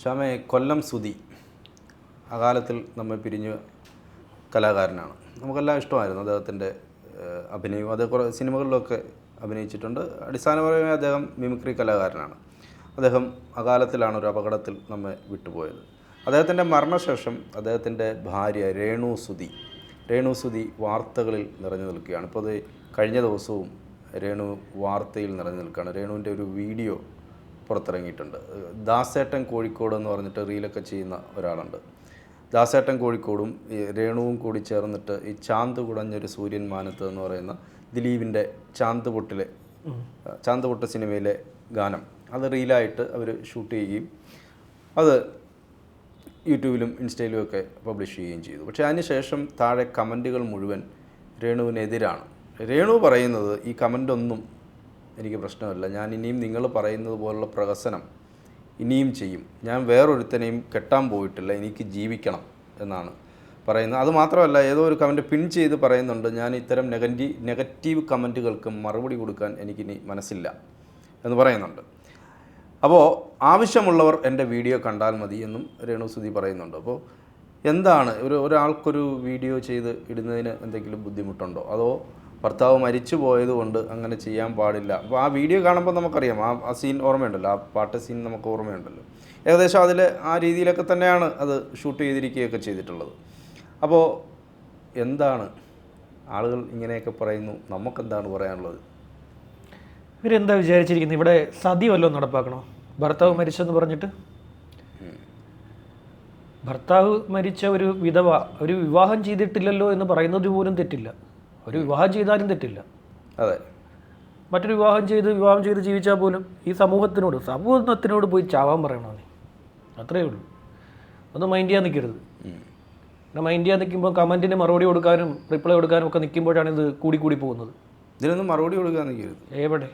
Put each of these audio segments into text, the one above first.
ശ്യാമെ കൊല്ലം സുതി അകാലത്തിൽ നമ്മെ പിരിഞ്ഞ കലാകാരനാണ്. നമുക്കെല്ലാം ഇഷ്ടമായിരുന്നു അദ്ദേഹത്തിന്റെ അഭിനയം അതേ കുറേ സിനിമകളിലൊക്കെ അഭിനയിച്ചിട്ടുണ്ട്. അടിസ്ഥാനപരമായി അദ്ദേഹം മിമിക്രി കലാകാരനാണ്. അദ്ദേഹം അകാലത്തിലാണ് ഒരു അപകടത്തിൽ നമ്മെ വിട്ടുപോയത്. അദ്ദേഹത്തിന്റെ മരണശേഷം അദ്ദേഹത്തിന്റെ ഭാര്യ രേണു സുതി രേണു സുതി വാർത്തകളിൽ നിറഞ്ഞു നിൽക്കുകയാണ്. ഇപ്പോൾ അത് കഴിഞ്ഞ ദിവസവും രേണു വാർത്തയിൽ നിറഞ്ഞു നിൽക്കുകയാണ്. രേണുവിന്റെ ഒരു വീഡിയോ പുറത്തിറങ്ങിയിട്ടുണ്ട്. ദാസേട്ടൻ കോഴിക്കോട് എന്ന് പറഞ്ഞിട്ട് റീലൊക്കെ ചെയ്യുന്ന ഒരാളുണ്ട്. ദാസേട്ടൻ കോഴിക്കോടും ഈ രേണുവും കൂടി ചേർന്നിട്ട് ഈ ചാന്ത് കുടഞ്ഞൊരു സൂര്യൻ മാനത്ത് എന്ന് പറയുന്ന ദിലീപിന്റെ ചാന്ത് പൊട്ടിലെ ചാന്ത് പൊട്ട് സിനിമയിലെ ഗാനം. അത് റീലായിട്ട് അവർ ഷൂട്ട് ചെയ്യുകയും അത് യൂട്യൂബിലും ഇൻസ്റ്റയിലും ഒക്കെ പബ്ലിഷ് ചെയ്യുകയും ചെയ്തു. പക്ഷേ അതിനുശേഷം താഴെ കമന്റുകൾ മുഴുവൻ രേണുവിനെതിരാണ്. രേണു പറയുന്നത് ഈ കമന്റ് ഒന്നും എനിക്ക് പ്രശ്നമല്ല. ഞാൻ ഇനിയും നിങ്ങൾ പറയുന്നത് പോലുള്ള പ്രഹസനം ഇനിയും ചെയ്യും. ഞാൻ വേറൊരുത്തനെയും കെട്ടാൻ പോയിട്ടില്ല. എനിക്ക് ജീവിക്കണം എന്നാണ് പറയുന്നത്. അതുമാത്രമല്ല ഏതോ ഒരു കമന്റ് പിൻ ചെയ്ത് പറയുന്നുണ്ട് ഞാൻ ഇത്തരം നെഗറ്റീവ് നെഗറ്റീവ് കമന്റുകൾക്ക് മറുപടി കൊടുക്കാൻ എനിക്കിനി മനസ്സില്ല എന്ന് പറയുന്നുണ്ട്. അപ്പോൾ ആവശ്യമുള്ളവർ എന്റെ വീഡിയോ കണ്ടാൽ മതി എന്നും രേണു സുധി പറയുന്നുണ്ട്. അപ്പോൾ എന്താണ്? ഒരു ഒരാൾക്കൊരു വീഡിയോ ചെയ്ത് ഇടുന്നതിന് എന്തെങ്കിലും ബുദ്ധിമുട്ടുണ്ടോ? അതോ ഭർത്താവ് മരിച്ചു പോയതുകൊണ്ട് അങ്ങനെ ചെയ്യാൻ പാടില്ല. അപ്പോൾ ആ വീഡിയോ കാണുമ്പോൾ നമുക്കറിയാം. ആ ആ സീൻ ഓർമ്മയുണ്ടല്ലോ. ആ പാട്ട് സീൻ നമുക്ക് ഓർമ്മയുണ്ടല്ലോ. ഏകദേശം അതിൽ ആ രീതിയിലൊക്കെ തന്നെയാണ് അത് ഷൂട്ട് ചെയ്തിരിക്കുകയൊക്കെ ചെയ്തിട്ടുള്ളത്. അപ്പോൾ എന്താണ്? ആളുകൾ ഇങ്ങനെയൊക്കെ പറയുന്നു. നമുക്കെന്താണ് പറയാനുള്ളത്? ഇവരെന്താ വിചാരിച്ചിരിക്കുന്നത്? ഇവിടെ സതി വല്ലതും നടപ്പാക്കണോ? ഭർത്താവ് മരിച്ചെന്ന് പറഞ്ഞിട്ട്? ഭർത്താവ് മരിച്ച ഒരു വിധവ ഒരു വിവാഹം ചെയ്തിട്ടില്ലല്ലോ എന്ന് പറയുന്നത് പോലും തെറ്റില്ല. ഒരു വിവാഹം ചെയ്താലും തെറ്റില്ല അതെ. മറ്റൊരു വിവാഹം ചെയ്ത് വിവാഹം ചെയ്ത് ജീവിച്ചാൽ പോലും ഈ സമൂഹത്തിനോട് സമൂഹത്തിനോട് പോയി ചാവാൻ പറയണോ നീ? അത്രയേ ഉള്ളൂ. ഒന്ന് മൈൻഡ് ചെയ്യാൻ നിൽക്കരുത്. പിന്നെ മൈൻഡ് ചെയ്യാൻ നിൽക്കുമ്പോൾ കമന്റിന് മറുപടി കൊടുക്കാനും റിപ്ലൈ കൊടുക്കാനും ഒക്കെ നിൽക്കുമ്പോഴാണ് ഇത് കൂടി കൂടി പോകുന്നത്. ഇതിനൊന്നും മറുപടി കൊടുക്കാൻ നിൽക്കരുത്. എവിടെ?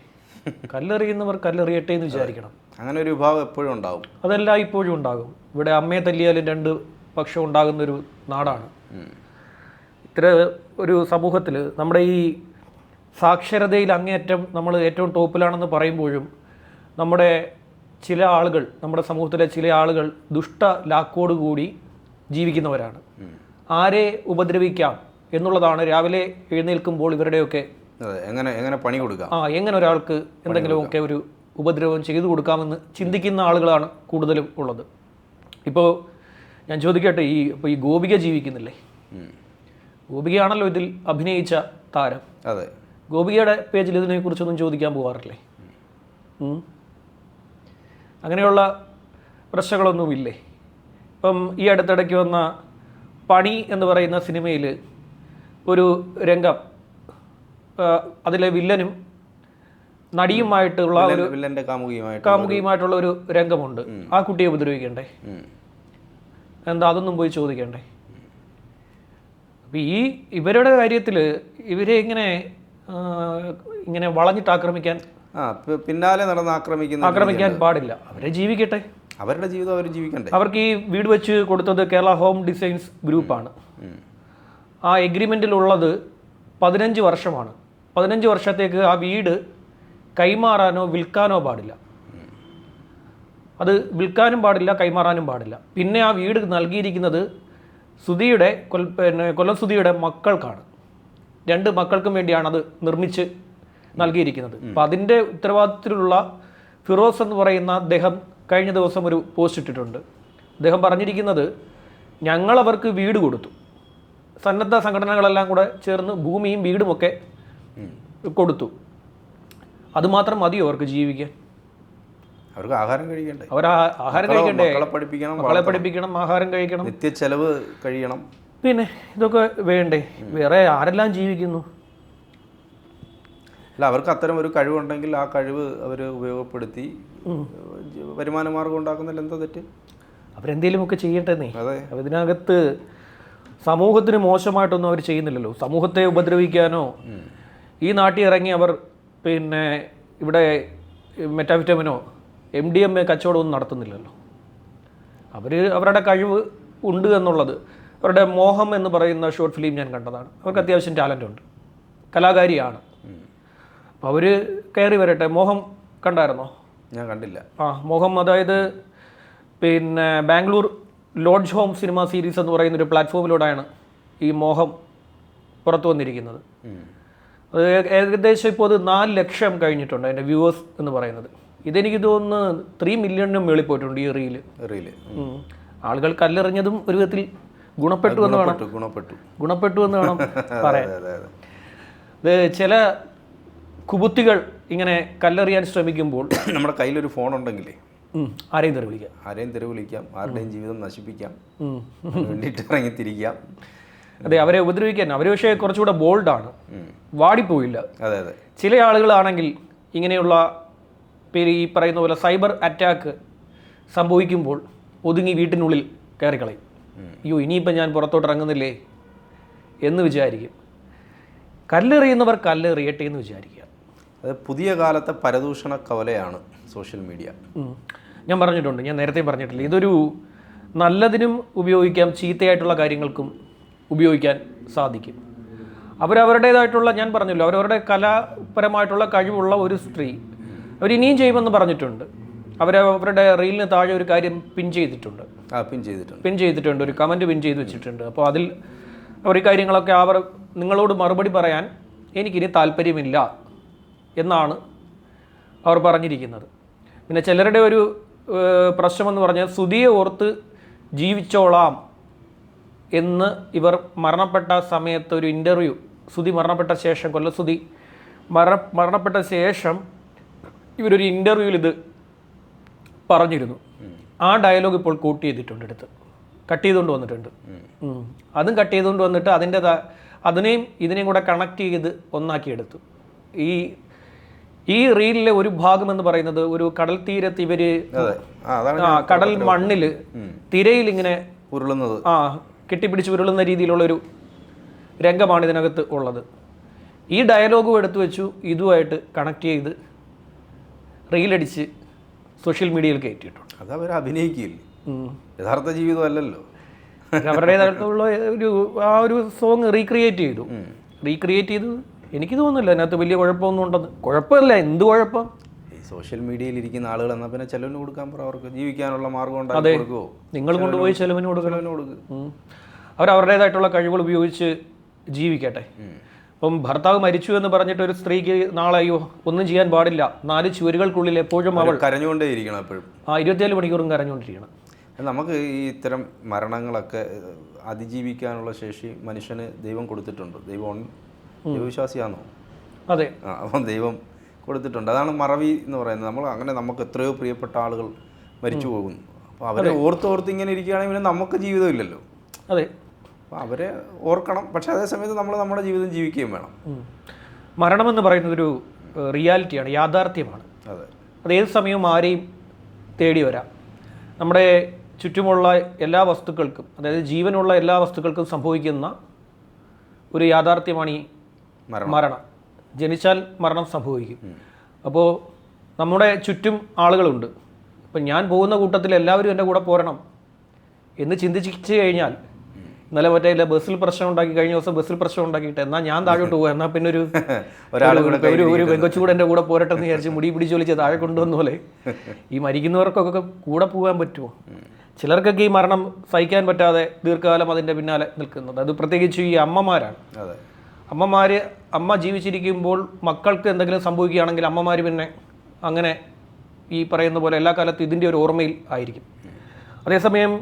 കല്ലെറിയുന്നവർ കല്ലെറിയട്ടെ എന്ന് വിചാരിക്കണം. അങ്ങനെ ഒരു വിഭാഗം എപ്പോഴും ഉണ്ടാകും അതെല്ലാം ഇപ്പോഴും ഉണ്ടാകും. ഇവിടെ അമ്മയെ തല്ലിയാലും രണ്ട് പക്ഷം ഉണ്ടാകുന്നൊരു നാടാണ്. ഇത്ര ഒരു സമൂഹത്തിൽ നമ്മുടെ ഈ സാക്ഷരതയിൽ അങ്ങേയറ്റം നമ്മൾ ഏറ്റവും ടോപ്പിലാണെന്ന് പറയുമ്പോഴും നമ്മുടെ ചില ആളുകൾ നമ്മുടെ സമൂഹത്തിലെ ചില ആളുകൾ ദുഷ്ട ലാക്കോടുകൂടി ജീവിക്കുന്നവരാണ്. ആരെ ഉപദ്രവിക്കാം എന്നുള്ളതാണ് രാവിലെ എഴുന്നേൽക്കുമ്പോൾ ഇവരുടെയൊക്കെ എങ്ങനെ എങ്ങനെ പണി കൊടുക്കാം? ആ എങ്ങനെ ഒരാൾക്ക് എന്തെങ്കിലുമൊക്കെ ഒരു ഉപദ്രവം ചെയ്തു കൊടുക്കാമെന്ന് ചിന്തിക്കുന്ന ആളുകളാണ് കൂടുതലും ഉള്ളത്. ഇപ്പോൾ ഞാൻ ചോദിക്കട്ടെ ഈ ഇപ്പോൾ ഈ ഗോപിക ജീവിക്കുന്നില്ലേ. ഗോപികയാണല്ലോ ഇതിൽ അഭിനയിച്ച താരം. അതെ. ഗോപികയുടെ പേജിൽ ഇതിനെക്കുറിച്ചൊന്നും ചോദിക്കാൻ പോകാറില്ലേ. അങ്ങനെയുള്ള പ്രശ്നങ്ങളൊന്നുമില്ലേ? ഇപ്പം ഈ അടുത്തിടയ്ക്ക് വന്ന പണി എന്ന് പറയുന്ന സിനിമയിൽ ഒരു രംഗം അതിലെ വില്ലനും നടിയുമായിട്ടുള്ള ഒരു വില്ലന്റെ കാമുകിയുമായിട്ട് കാമുകിയുമായിട്ടുള്ള ഒരു രംഗമുണ്ട്. ആ കുട്ടിയെ ഉപദ്രവിക്കണ്ടേ? എന്താ അതൊന്നും പോയി ചോദിക്കണ്ടേ? അപ്പം ഈ ഇവരുടെ കാര്യത്തിൽ ഇവരെ ഇങ്ങനെ ഇങ്ങനെ വളഞ്ഞിട്ട് ആക്രമിക്കാൻ ആ പിന്നാലെ നടന്ന് ആക്രമിക്കുന്ന ആക്രമിക്കാൻ പാടില്ല. അവരെ ജീവിക്കട്ടെ. അവരുടെ ജീവിതം അവർ ജീവിക്കണ്ടേ? അവർക്ക് ഈ വീട് വെച്ച് കൊടുത്തത് കേരള ഹോം ഡിസൈൻസ് ഗ്രൂപ്പാണ്. ആ എഗ്രിമെന്റിലുള്ളത് പതിനഞ്ച് വർഷമാണ്. പതിനഞ്ച് വർഷത്തേക്ക് ആ വീട് കൈമാറാനോ വിൽക്കാനോ പാടില്ല. അത് വിൽക്കാനും പാടില്ല കൈമാറാനും പാടില്ല. പിന്നെ ആ വീട് നൽകിയിരിക്കുന്നത് സുധിയുടെ കൊൽ പിന്നെ കൊല്ലം സുധിയുടെ മക്കൾക്കാണ്. രണ്ട് മക്കൾക്കും വേണ്ടിയാണ് അത് നിർമ്മിച്ച് നൽകിയിരിക്കുന്നത്. അപ്പം അതിന്റെ ഉത്തരവാദിത്തത്തിലുള്ള ഫിറോസ് എന്ന് പറയുന്ന അദ്ദേഹം കഴിഞ്ഞ ദിവസം ഒരു പോസ്റ്റ് ഇട്ടിട്ടുണ്ട്. അദ്ദേഹം പറഞ്ഞിരിക്കുന്നത് ഞങ്ങൾ അവർക്ക് വീട് കൊടുത്തു. സന്നദ്ധ സംഘടനകളെല്ലാം കൂടെ ചേർന്ന് ഭൂമിയും വീടുമൊക്കെ കൊടുത്തു. അതുമാത്രം മതിയോ അവർക്ക് ജീവിക്കാൻ? അവർക്ക് ആഹാരം കഴിക്കണ്ടേ? അവർ ആഹാരം കഴിക്കണ്ടേ? മക്കളെ പഠിപ്പിക്കണം മക്കളെ പഠിപ്പിക്കണം ആഹാരം കഴിക്കണം. നിത്യ ചെലവ് കഴിയണം. പിന്നെ ഇതൊക്കെ വേണ്ടേ? വേറെ ആരെല്ലാം ജീവിക്കുന്നു? അല്ല അവർക്ക് അത്തരം ഒരു കഴിവുണ്ടെങ്കിൽ ആ കഴിവ് അവർ ഉപയോഗപ്പെടുത്തി വരുമാന മാർഗം ഉണ്ടാക്കുന്നതിൽ എന്താ തെറ്റ്? അവരെന്തേലുമൊക്കെ ചെയ്യട്ടെന്നേ. അതെ. അപ്പൊ ഇതിനകത്ത് സമൂഹത്തിന് മോശമായിട്ടൊന്നും അവർ ചെയ്യുന്നില്ലല്ലോ. സമൂഹത്തെ ഉപദ്രവിക്കാനോ ഈ നാട്ടിൽ ഇറങ്ങി അവർ പിന്നെ ഇവിടെ മെറ്റാവിറ്റമിനോ എം ഡി എം എ കച്ചവടമൊന്നും നടത്തുന്നില്ലല്ലോ. അവർ അവരുടെ കഴിവ് ഉണ്ട് എന്നുള്ളത് അവരുടെ മോഹം എന്ന് പറയുന്ന ഷോർട്ട് ഫിലിം ഞാൻ കണ്ടതാണ്. അവർക്ക് അത്യാവശ്യം ടാലന്റ് ഉണ്ട്. കലാകാരിയാണ്. അപ്പോൾ അവർ കയറി വരട്ടെ. മോഹം കണ്ടായിരുന്നോ? ഞാൻ കണ്ടില്ല. ആ മോഹം അതായത് പിന്നെ Bangalore lodge home cinema series എന്ന് പറയുന്ന ഒരു പ്ലാറ്റ്ഫോമിലൂടെയാണ് ഈ മോഹം പുറത്തു വന്നിരിക്കുന്നത്. അത് ഏകദേശം ഇപ്പോൾ അത് നാല് ലക്ഷം കഴിഞ്ഞിട്ടുണ്ട് അതിന്റെ വ്യൂവേഴ്സ് എന്ന് പറയുന്നത്. ഇതെനിക്ക് തോന്നുന്നു ത്രീ മില്യണിനും മേളിൽ പോയിട്ടുണ്ട് ഈ റീൽ റീൽ ആളുകൾ കല്ലെറിഞ്ഞതും ഒരു വിധത്തിൽ ഗുണപ്പെട്ടു എന്ന് വേണം. ഗുണപ്പെട്ടു ഗുണപ്പെട്ടു. എന്ന് വേണം പറയാം ചില കുബുത്തികൾ ഇങ്ങനെ കല്ലെറിയാൻ ശ്രമിക്കുമ്പോൾ നമ്മുടെ കയ്യിലൊരു ഫോൺ ഉണ്ടെങ്കിലേ. ആരെയും തെറി വിളിക്കാം. ആരെയും തെരുവ് വിളിക്കാം. ആരുടെയും ജീവിതം നശിപ്പിക്കാം. വേണ്ടിയിട്ട് ഇറങ്ങിത്തിരിക്കാം. അതെ അവരെ ഉപദ്രവിക്കാൻ. അവർ പക്ഷേ കുറച്ചുകൂടെ ബോൾഡാണ്. വാടിപ്പോയില്ല. അതെ അതെ. ചില ആളുകളാണെങ്കിൽ ഇങ്ങനെയുള്ള പേര് ഈ പറയുന്ന പോലെ സൈബർ അറ്റാക്ക് സംഭവിക്കുമ്പോൾ ഒതുങ്ങി വീട്ടിനുള്ളിൽ കയറിക്കളയും. അയ്യോ ഇനിയിപ്പം ഞാൻ പുറത്തോട്ട് ഇറങ്ങുന്നില്ലേ എന്ന് വിചാരിക്കും. കല്ലെറിയുന്നവർ കല്ലെറിയട്ടെ എന്ന് വിചാരിക്കുക. അത് പുതിയ കാലത്തെ പരദൂഷണ കവലയാണ് സോഷ്യൽ മീഡിയ. ഞാൻ പറഞ്ഞിട്ടുണ്ട് ഞാൻ നേരത്തെ പറഞ്ഞിട്ടില്ല. ഇതൊരു നല്ലതിനും ഉപയോഗിക്കാം ചീത്തയായിട്ടുള്ള കാര്യങ്ങൾക്കും ഉപയോഗിക്കാൻ സാധിക്കും. അവരവരുടേതായിട്ടുള്ള ഞാൻ പറഞ്ഞല്ലോ അവരവരുടെ കലാപരമായിട്ടുള്ള കഴിവുള്ള ഒരു സ്ത്രീ അവരിനിയും ചെയ്യുമെന്ന് പറഞ്ഞിട്ടുണ്ട്. അവർ അവരുടെ റീലിന് താഴെ ഒരു കാര്യം പിൻ ചെയ്തിട്ടുണ്ട്. ആ പിൻ ചെയ്തിട്ടുണ്ട്. പിൻ ചെയ്തിട്ടുണ്ട്. ഒരു കമന്റ് പിൻ ചെയ്ത് വെച്ചിട്ടുണ്ട്. അപ്പോൾ അതിൽ അവർ ഈ കാര്യങ്ങളൊക്കെ അവർ നിങ്ങളോട് മറുപടി പറയാൻ എനിക്കിനി താല്പര്യമില്ല എന്നാണ് അവർ പറഞ്ഞിരിക്കുന്നത്. പിന്നെ ചിലരുടെ ഒരു പ്രശ്നമെന്ന് പറഞ്ഞാൽ സുതിയെ ഓർത്ത് ജീവിച്ചോളാം എന്ന് ഇവർ മരണപ്പെട്ട സമയത്ത് ഒരു ഇന്റർവ്യൂ സുതി മരണപ്പെട്ട ശേഷം കൊല്ലസുതി മര മരണപ്പെട്ട ശേഷം ഇവരൊരു ഇന്റർവ്യൂവിൽ ഇത് പറഞ്ഞിരുന്നു. ആ ഡയലോഗ് ഇപ്പോൾ കോട്ട് ചെയ്തിട്ടുണ്ട് എടുത്ത് കട്ട് ചെയ്തുകൊണ്ട് വന്നിട്ടുണ്ട്. അതും കട്ട് ചെയ്തുകൊണ്ട് വന്നിട്ട് അതിന്റെ അതിനെയും ഇതിനെയും കൂടെ കണക്ട് ചെയ്ത് ഒന്നാക്കിയെടുത്തു. ഈ ഈ റീലിലെ ഒരു ഭാഗം എന്ന് പറയുന്നത് ഒരു കടൽ തീരത്ത് ഇവർ കടൽ മണ്ണിൽ തിരയിൽ ഇങ്ങനെ ഉരുളുന്നത്. ആ കെട്ടിപ്പിടിച്ച് ഉരുളുന്ന രീതിയിലുള്ള ഒരു രംഗമാണ് ഇതിനകത്ത് ഉള്ളത്. ഈ ഡയലോഗും എടുത്തു വെച്ചു. ഇതുമായിട്ട് കണക്ട് ചെയ്ത് റീലടിച്ച് സോഷ്യൽ മീഡിയയിൽ കയറ്റിയിട്ടുണ്ട്. അത് അവർ അഭിനയിക്കില്ലേ. യഥാർത്ഥ ജീവിതം അല്ലല്ലോ അവരുടേതായിട്ടുള്ള ഒരു ആ ഒരു സോങ് റീക്രിയേറ്റ് ചെയ്തു. റീക്രിയേറ്റ് ചെയ്തു എനിക്ക് തോന്നുന്നില്ല. അതിനകത്ത് വലിയ കുഴപ്പമൊന്നും ഉണ്ടെന്ന് കുഴപ്പമില്ല. എന്ത് കുഴപ്പം? ഈ സോഷ്യൽ മീഡിയയിൽ ഇരിക്കുന്ന ആളുകൾ എന്നാൽ പിന്നെ ചെലവിന് കൊടുക്കാൻ പറ അവർക്ക് ജീവിക്കാനുള്ള മാർഗം ഉണ്ടാക്കി കൊടുക്കുമോ നിങ്ങൾ കൊണ്ടുപോയി ചെലവിന് കൊടുക്കണം. അവർ. അവരവരുടേതായിട്ടുള്ള കഴിവുകൾ ഉപയോഗിച്ച് ജീവിക്കട്ടെ. അപ്പം ഭർത്താവ് മരിച്ചു എന്ന് പറഞ്ഞിട്ട് ഒരു സ്ത്രീക്ക് നാളെ അയ്യോ ഒന്നും ചെയ്യാൻ പാടില്ല. നാല് ചുവരുകൾക്കുള്ളിൽ എപ്പോഴും അവൾ കരഞ്ഞുകൊണ്ടേയിരിക്കണം എപ്പോഴും. ആ ഇരുപത്തിയേഴ് മണിക്കൂറും കരഞ്ഞുകൊണ്ടിരിക്കണം. നമുക്ക് ഈ ഇത്തരം മരണങ്ങളൊക്കെ അതിജീവിക്കാനുള്ള ശേഷി മനുഷ്യന് ദൈവം കൊടുത്തിട്ടുണ്ട്. ദൈവം ദൈവവിശ്വാസിയാണോ? അതെ. അപ്പം ദൈവം കൊടുത്തിട്ടുണ്ട്. അതാണ് മറവി എന്ന് പറയുന്നത്. നമ്മൾ അങ്ങനെ നമുക്ക് എത്രയോ പ്രിയപ്പെട്ട ആളുകൾ മരിച്ചു പോകുന്നു. അപ്പോൾ അവരെ ഓർത്ത് ഓർത്ത് ഇങ്ങനെ ഇരിക്കുകയാണെങ്കിൽ പിന്നെ നമുക്ക് ജീവിതമില്ലല്ലോ. അതെ. അപ്പോൾ അവരെ ഓർക്കണം. പക്ഷെ അതേ സമയത്ത് നമ്മൾ നമ്മുടെ ജീവിതം ജീവിക്കുകയും വേണം. മരണമെന്ന് പറയുന്നതൊരു റിയാലിറ്റിയാണ് യാഥാർത്ഥ്യമാണ്. അതെ. അത് ഏത് സമയവും ആരെയും തേടി വരാം. നമ്മുടെ ചുറ്റുമുള്ള എല്ലാ വസ്തുക്കൾക്കും അതായത് ജീവനുള്ള എല്ലാ വസ്തുക്കൾക്കും സംഭവിക്കുന്ന ഒരു യാഥാർത്ഥ്യമാണ് ഈ മരണം. ജനിച്ചാൽ മരണം സംഭവിക്കും. അപ്പോൾ നമ്മുടെ ചുറ്റും ആളുകളുണ്ട്. അപ്പം ഞാൻ പോകുന്ന കൂട്ടത്തിൽ എല്ലാവരും എന്റെ കൂടെ പോരണം എന്ന് ചിന്തിച്ച് കഴിഞ്ഞാൽ ഇന്നലെ മറ്റേ ഇല്ല ബസ്സിൽ പ്രശ്നം ഉണ്ടാക്കി കഴിഞ്ഞ ദിവസം ബസ്സിൽ പ്രശ്നം ഉണ്ടാക്കിയിട്ട് എന്നാൽ ഞാൻ താഴോട്ട് പോകാം എന്നാൽ പിന്നെ ഒരു ഒരാൾ ഒരു ഒരു പെങ്കൊച്ചുകൂടെ എന്റെ കൂടെ പോരട്ടെ എന്ന് വിചാരിച്ച് മുടി പിടിച്ച് വലിച്ച് താഴെ കൊണ്ടുവന്ന പോലെ. ഈ മരിക്കുന്നവർക്കൊക്കെ കൂടെ പോകാൻ പറ്റുമോ? ചിലർക്കൊക്കെ ഈ മരണം സഹിക്കാൻ പറ്റാതെ ദീർഘകാലം അതിന്റെ പിന്നാലെ നിൽക്കുന്നത്. അത് പ്രത്യേകിച്ച് ഈ അമ്മമാരാണ്. അമ്മമാർ അമ്മ ജീവിച്ചിരിക്കുമ്പോൾ മക്കൾക്ക് എന്തെങ്കിലും സംഭവിക്കുകയാണെങ്കിൽ അമ്മമാർ പിന്നെ അങ്ങനെ ഈ പറയുന്ന പോലെ എല്ലാ കാലത്തും ഇതിന്റെ ഒരു ഓർമ്മയിൽ ആയിരിക്കും. അതേസമയം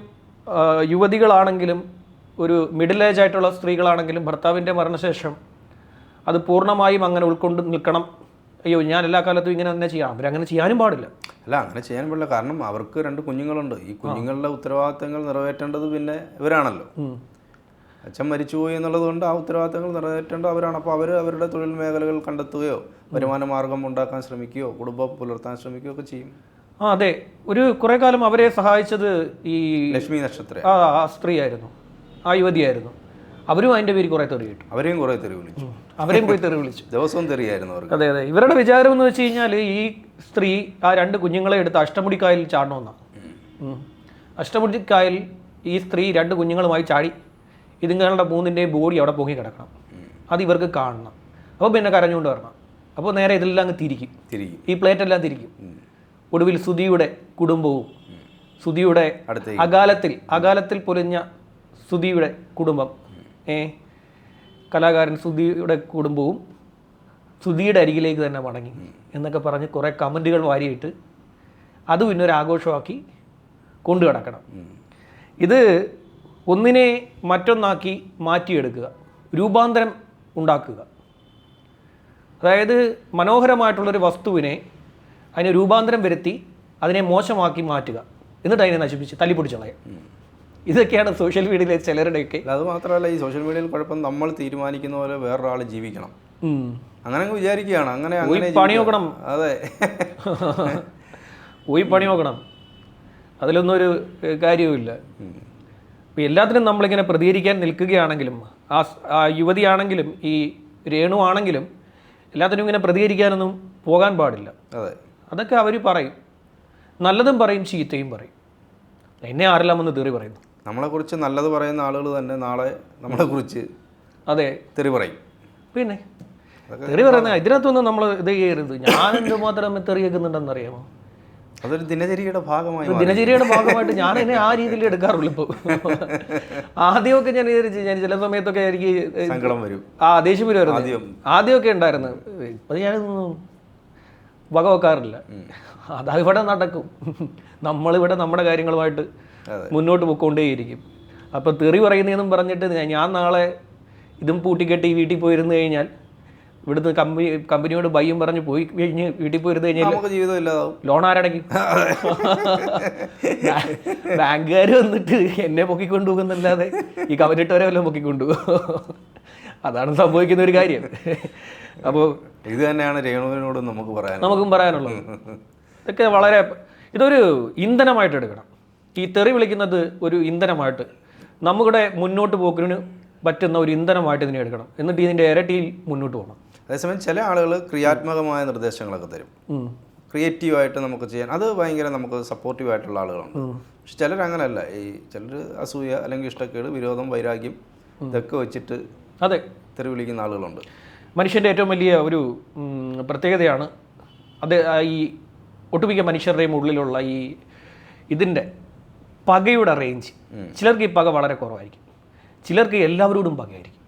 യുവതികളാണെങ്കിലും ഒരു മിഡിൽ ഏജ് ആയിട്ടുള്ള സ്ത്രീകളാണെങ്കിലും ഭർത്താവിന്റെ മരണശേഷം അത് പൂർണമായും അങ്ങനെ ഉൾക്കൊണ്ട് നിൽക്കണം. അയ്യോ ഞാൻ എല്ലാ കാലത്തും ഇങ്ങനെ തന്നെ ചെയ്യാം. അവരങ്ങനെ ചെയ്യാനും പാടില്ല. അല്ല അങ്ങനെ ചെയ്യാൻ പാടില്ല. കാരണം അവർക്ക് രണ്ട് കുഞ്ഞുങ്ങളുണ്ട്. ഈ കുഞ്ഞുങ്ങളുടെ ഉത്തരവാദിത്തങ്ങൾ നിറവേറ്റേണ്ടത് പിന്നെ ഇവരാണല്ലോ. അച്ഛൻ മരിച്ചുപോയി എന്നുള്ളത് കൊണ്ട് ആ ഉത്തരവാദിത്തങ്ങൾ നിറവേറ്റേണ്ടത് അവരാണ്. അപ്പോൾ അവർ അവരുടെ തൊഴിൽ മേഖലകൾ കണ്ടെത്തുകയോ വരുമാന മാർഗം ഉണ്ടാക്കാൻ ശ്രമിക്കുകയോ കുടുംബം പുലർത്താൻ ശ്രമിക്കുകയോ ഒക്കെ ചെയ്യും. ആ അതെ. ഒരു കുറേ കാലം അവരെ സഹായിച്ചത് ഈ ലക്ഷ്മി നക്ഷത്ര. ആ സ്ത്രീ സ്ത്രീയായിരുന്നു. ആ യുവതിയായിരുന്നു. അവരും അതിന്റെ പേര് കുറേ തെറി കിട്ടും. അവരെയും കുറേ തെറി വിളിച്ചു. അവരെയും പോയി തെറി വിളിച്ചു. ദിവസവും തെറിയായിരുന്നു അവർക്ക്. അതെ അതെ. ഇവരുടെ വിചാരം എന്ന് വെച്ച് കഴിഞ്ഞാൽ ഈ സ്ത്രീ ആ രണ്ട് കുഞ്ഞുങ്ങളെ എടുത്ത് അഷ്ടമുടിക്കായലിൽ ചാടണമെന്നാണ്. അഷ്ടമുടിക്കായൽ ഈ സ്ത്രീ രണ്ട് കുഞ്ഞുങ്ങളുമായി ചാടി ഇതുങ്ങളുടെ മൂന്നിന്റെയും ബോഡി അവിടെ പൊങ്ങി കിടക്കണം. അത് ഇവർക്ക് കാണണം. അപ്പോൾ പിന്നെ കരഞ്ഞുകൊണ്ട് വരണം. അപ്പോൾ നേരെ ഇതെല്ലാം അങ്ങ് തിരിക്കും. തിരിക്കും. ഈ പ്ലേറ്റ് എല്ലാം തിരിക്കും. ഒടുവിൽ സുധിയുടെ കുടുംബവും സുധിയുടെ അകാലത്തിൽ അകാലത്തിൽ പൊലിഞ്ഞ സുധിയുടെ കുടുംബം. ഏ? കലാകാരൻ സുധിയുടെ കുടുംബവും സുധിയുടെ അരികിലേക്ക് തന്നെ മടങ്ങി എന്നൊക്കെ പറഞ്ഞ് കുറേ കമന്റുകൾ വാരിയിട്ട് അത് പിന്നെ ഒരു ആഘോഷമാക്കി കൊണ്ടു കിടക്കണം ഇത് ഒന്നിനെ മറ്റൊന്നാക്കി മാറ്റിയെടുക്കുക രൂപാന്തരം ഉണ്ടാക്കുക. അതായത് മനോഹരമായിട്ടുള്ളൊരു വസ്തുവിനെ അതിന് രൂപാന്തരം വരുത്തി അതിനെ മോശമാക്കി മാറ്റുക. എന്നിട്ട് അതിനെ നശിപ്പിച്ച് തല്ലിപ്പൊടിച്ചളയാം ഇതൊക്കെയാണ് സോഷ്യൽ മീഡിയയിലെ ചിലരുടെയൊക്കെ. അത് മാത്രമല്ല ഈ സോഷ്യൽ മീഡിയയിൽ കുഴപ്പം നമ്മൾ തീരുമാനിക്കുന്ന പോലെ വേറൊരാൾ ജീവിക്കണം. അങ്ങനെ അങ്ങ് വിചാരിക്കുകയാണ്. അങ്ങനെ അങ്ങനെ പണി നോക്കണം. അതെ. പോയി പണി നോക്കണം. അതിലൊന്നും ഒരു കാര്യവുമില്ല. ഇപ്പം എല്ലാത്തിനും നമ്മളിങ്ങനെ പ്രതികരിക്കാൻ നിൽക്കുകയാണെങ്കിലും ആ യുവതിയാണെങ്കിലും ഈ രേണു ആണെങ്കിലും എല്ലാത്തിനും ഇങ്ങനെ പ്രതികരിക്കാനൊന്നും പോകാൻ പാടില്ല. അതെ. അതൊക്കെ അവർ പറയും. നല്ലതും പറയും ചീത്തയും പറയും. എന്നെ ആരെല്ലാം വന്ന് തീറി പറയുന്നു? നമ്മളെക്കുറിച്ച് നല്ലത് പറയുന്ന ആളുകൾ തന്നെ നാളെ നമ്മളെക്കുറിച്ച് അതെ. തെറി പറയും. പിന്നെ? തെറി പറയുന്ന ഇതിനകത്തൊന്നും നമ്മൾ ഇത് ചെയ്യരുത് ഞാൻ എന്തുമാത്രം തെറി കേൾക്കുന്നുണ്ടെന്ന് അറിയാമോ അതൊരു ദിനചര്യയുടെ ഭാഗമായി ദിനചര്യയുടെ ഭാഗമായിട്ട് ഞാൻ എന്നെ ആ രീതിയിൽ എടുക്കാറുള്ളൂ ഇപ്പോൾ ആദ്യമൊക്കെ ഞാൻ വിചാരിച്ചു ഞാൻ ചില സമയത്തൊക്കെ എനിക്ക് സങ്കടം വരും. ആ ദേഷ്യം വരുമായിരുന്നു. ആദ്യം. ആദ്യമൊക്കെ ഉണ്ടായിരുന്നു. ഇപ്പം ഞാനൊന്നും വക വെക്കാറില്ല അതാ ഇവിടെ നടക്കും. നമ്മളിവിടെ നമ്മുടെ കാര്യങ്ങളുമായിട്ട്. മുന്നോട്ട് പോയിക്കൊണ്ടേയിരിക്കും അപ്പോൾ തെറി പറയുന്നതെന്നും പറഞ്ഞിട്ട് ഞാൻ- ഞാൻ നാളെ ഇതും പൂട്ടിക്കെട്ടി വീട്ടിൽ പോയിരുന്നു കഴിഞ്ഞാൽ ഇവിടുന്ന് കമ്പനി കമ്പനിയോട് ബയ്യും പറഞ്ഞ് പോയി കഴിഞ്ഞ് വീട്ടിൽ പോയിരുന്നു കഴിഞ്ഞാൽ നമുക്ക് ജീവിതം ഇല്ലാതാവും. ലോൺ ആരടയ്ക്കും? ബാങ്കുകാർ വന്നിട്ട് എന്നെ പൊക്കിക്കൊണ്ടുപോകുന്നല്ലാതെ ഈ കവരിട്ടവരെ വല്ലതും പൊക്കിക്കൊണ്ടുപോകും അതാണ് സംഭവിക്കുന്ന ഒരു കാര്യം. അപ്പോൾ ഇത് തന്നെയാണ് രേണുവിനോട് നമുക്ക് പറയാൻ നമുക്കും പറയാനുള്ളത്. ഇതൊക്കെ വളരെ ഇതൊരു ഇന്ധനമായിട്ട് എടുക്കണം. ഈ തെറി വിളിക്കുന്നത് ഒരു ഇന്ധനമായിട്ട് നമ്മുടെ മുന്നോട്ട് പോക്കിന് പറ്റുന്ന ഒരു ഇന്ധനമായിട്ട് ഇതിനെ എടുക്കണം. എന്നിട്ട് ഇതിന്റെ ഇരട്ടിയിൽ മുന്നോട്ട് പോകണം. അതേസമയം ചില ആളുകൾ ക്രിയാത്മകമായ നിർദ്ദേശങ്ങളൊക്കെ തരും. ക്രിയേറ്റീവായിട്ട് നമുക്ക് ചെയ്യാൻ. അത് ഭയങ്കര നമുക്ക് സപ്പോർട്ടീവായിട്ടുള്ള ആളുകളാണ്. പക്ഷെ ചിലർ അങ്ങനെയല്ല. ഈ ചിലർ അസൂയ അല്ലെങ്കിൽ ഇഷ്ടക്കേട് വിരോധം വൈരാഗ്യം ഇതൊക്കെ വെച്ചിട്ട് അതെ. തെറി വിളിക്കുന്ന ആളുകളുണ്ട്. മനുഷ്യന്റെ ഏറ്റവും വലിയ ഒരു പ്രത്യേകതയാണ് അത് ഈ ഒട്ടുമിക്ക മനുഷ്യരുടെയും ഉള്ളിലുള്ള ഈ ഇതിന്റെ പകയുടെ റേഞ്ച് ചിലർക്ക് ഈ പക വളരെ കുറവായിരിക്കും. ചിലർക്ക് എല്ലാവരോടും പകയായിരിക്കും.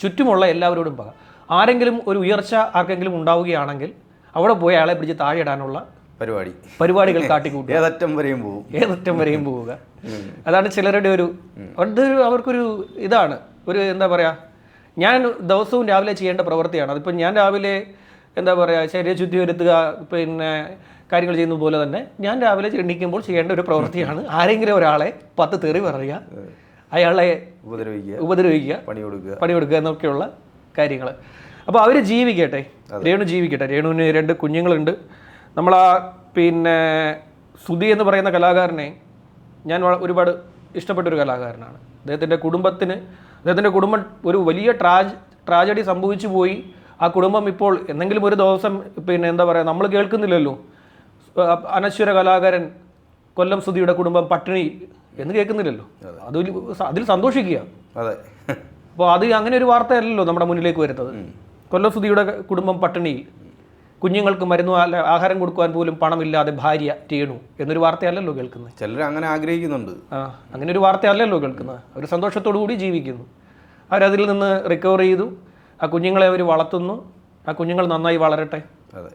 ചുറ്റുമുള്ള എല്ലാവരോടും പക. ആരെങ്കിലും ഒരു ഉയർച്ച ആർക്കെങ്കിലും ഉണ്ടാവുകയാണെങ്കിൽ അവിടെ പോയി അയാളെ പിടിച്ച് താഴെ ഇടാനുള്ള പരിപാടി. പരിപാടികൾ കാട്ടിക്കൂട്ടുക. ഏതറ്റം വരെയും പോകും ഏതറ്റം വരെയും പോവുക. അതാണ് ചിലരുടെ ഒരു അവരുടെ അവർക്കൊരു ഇതാണ്. ഒരു എന്താ പറയുക ഞാൻ ദിവസവും രാവിലെ ചെയ്യേണ്ട പ്രവൃത്തിയാണ്. അതിപ്പോൾ ഞാൻ രാവിലെ എന്താ പറയുക ശരീരശുദ്ധി വരുത്തുക പിന്നെ കാര്യങ്ങൾ ചെയ്യുന്ന പോലെ തന്നെ ഞാൻ രാവിലെ എണീക്കുമ്പോൾ ചെയ്യേണ്ട ഒരു പ്രവൃത്തിയാണ് ആരെങ്കിലും ഒരാളെ പത്ത് തെറി പറയുക അയാളെ ഉപദ്രവിക്കുക ഉപദ്രവിക്കുക പണി കൊടുക്കുക. പണി കൊടുക്കുക എന്നൊക്കെയുള്ള കാര്യങ്ങൾ. അപ്പോൾ അവർ ജീവിക്കട്ടെ. രേണു ജീവിക്കട്ടെ. രേണുവിന് രണ്ട് കുഞ്ഞുങ്ങളുണ്ട്. നമ്മൾ ആ പിന്നെ സുധി എന്ന് പറയുന്ന കലാകാരനെ ഞാൻ ഒരുപാട് ഇഷ്ടപ്പെട്ട ഒരു കലാകാരനാണ്. അദ്ദേഹത്തിന്റെ കുടുംബത്തിന് അദ്ദേഹത്തിന്റെ കുടുംബം ഒരു വലിയ ട്രാജ് ട്രാജഡി സംഭവിച്ചു പോയി. ആ കുടുംബം ഇപ്പോൾ എന്തെങ്കിലും ഒരു ദിവസം പിന്നെ എന്താ പറയുക നമ്മൾ കേൾക്കുന്നില്ലല്ലോ. അനശ്വര കലാകാരൻ കൊല്ലം സുധിയുടെ കുടുംബം പട്ടിണി എന്ന് കേൾക്കുന്നില്ലല്ലോ. അത്. അതിൽ സന്തോഷിക്കുക. അതെ. അപ്പോൾ അത് അങ്ങനെ ഒരു വാർത്തയല്ലല്ലോ നമ്മുടെ മുന്നിലേക്ക് വരുന്നത്. കൊല്ലം സുധിയുടെ കുടുംബം പട്ടിണിയിൽ കുഞ്ഞുങ്ങൾക്ക് മരുന്ന് അല്ല ആഹാരം കൊടുക്കുവാൻ പോലും പണമില്ലാതെ ഭാര്യ ടീണു എന്നൊരു വാർത്തയല്ലല്ലോ കേൾക്കുന്നത്. ചിലർ അങ്ങനെ ആഗ്രഹിക്കുന്നുണ്ട്. ആ അങ്ങനെ ഒരു വാർത്തയല്ലല്ലോ കേൾക്കുന്നത്. അവർ സന്തോഷത്തോടു കൂടി ജീവിക്കുന്നു. അവരതിൽ നിന്ന് റിക്കവർ ചെയ്തു. ആ കുഞ്ഞുങ്ങളെ അവർ വളർത്തുന്നു. ആ കുഞ്ഞുങ്ങൾ നന്നായി വളരട്ടെ. അതെ.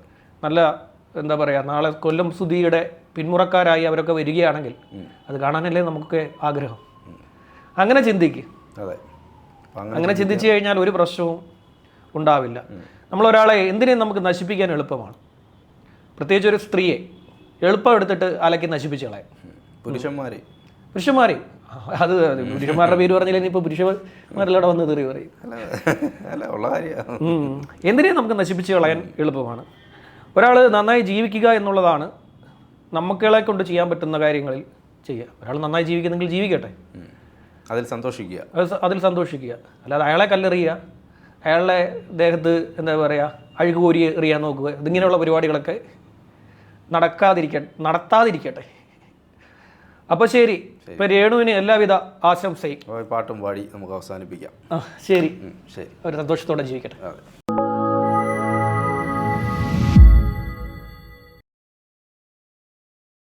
നല്ല എന്താ പറയുക നാളെ കൊല്ലം സുധിയുടെ പിന്മുറക്കാരായി അവരൊക്കെ വരികയാണെങ്കിൽ അത് കാണാനല്ലേ നമുക്കൊക്കെ ആഗ്രഹം. അങ്ങനെ ചിന്തിക്കുക അതെ. അങ്ങനെ ചിന്തിച്ചു കഴിഞ്ഞാൽ ഒരു പ്രശ്നവും ഉണ്ടാവില്ല. നമ്മൾ ഒരാളെ എന്തിനേയും നമുക്ക് നശിപ്പിക്കാൻ എളുപ്പമാണ്. പ്രത്യേകിച്ച് ഒരു സ്ത്രീയെ എളുപ്പം എടുത്തിട്ട് അലക്കി നശിപ്പിച്ച് കളയാം പുരുഷന്മാര്. പുരുഷന്മാരെ. അത് പുരുഷന്മാരുടെ പേര് പറഞ്ഞില്ല ഇനിയിപ്പോൾ പുരുഷന്മാരിലൂടെ വന്ന് തെറി പറയും. എന്തിനേയും നമുക്ക് നശിപ്പിച്ച് കളയാൻ എളുപ്പമാണ്. ഒരാൾ നന്നായി ജീവിക്കുക എന്നുള്ളതാണ് നമുക്കുകളെ കൊണ്ട് ചെയ്യാൻ പറ്റുന്ന കാര്യങ്ങളിൽ ചെയ്യുക. ഒരാൾ നന്നായി ജീവിക്കുന്നെങ്കിൽ ജീവിക്കട്ടെ. അതിൽ സന്തോഷിക്കുക. അതിൽ സന്തോഷിക്കുക. അല്ലാതെ അയാളെ കല്ലെറിയുക അയാളുടെ ദേഹത്ത് എന്താ പറയുക അഴുക്ക് കോരി എറിയാൻ നോക്കുക ഇതിങ്ങനെയുള്ള പരിപാടികളൊക്കെ നടക്കാതിരിക്ക നടത്താതിരിക്കട്ടെ. അപ്പോൾ ശരി. ഇപ്പം രേണുവിന് എല്ലാവിധ ആശംസയും. പാട്ടും പാടി നമുക്ക് അവസാനിപ്പിക്കാം. ശരി. ശരി. ഒരു സന്തോഷത്തോടെ ജീവിക്കട്ടെ.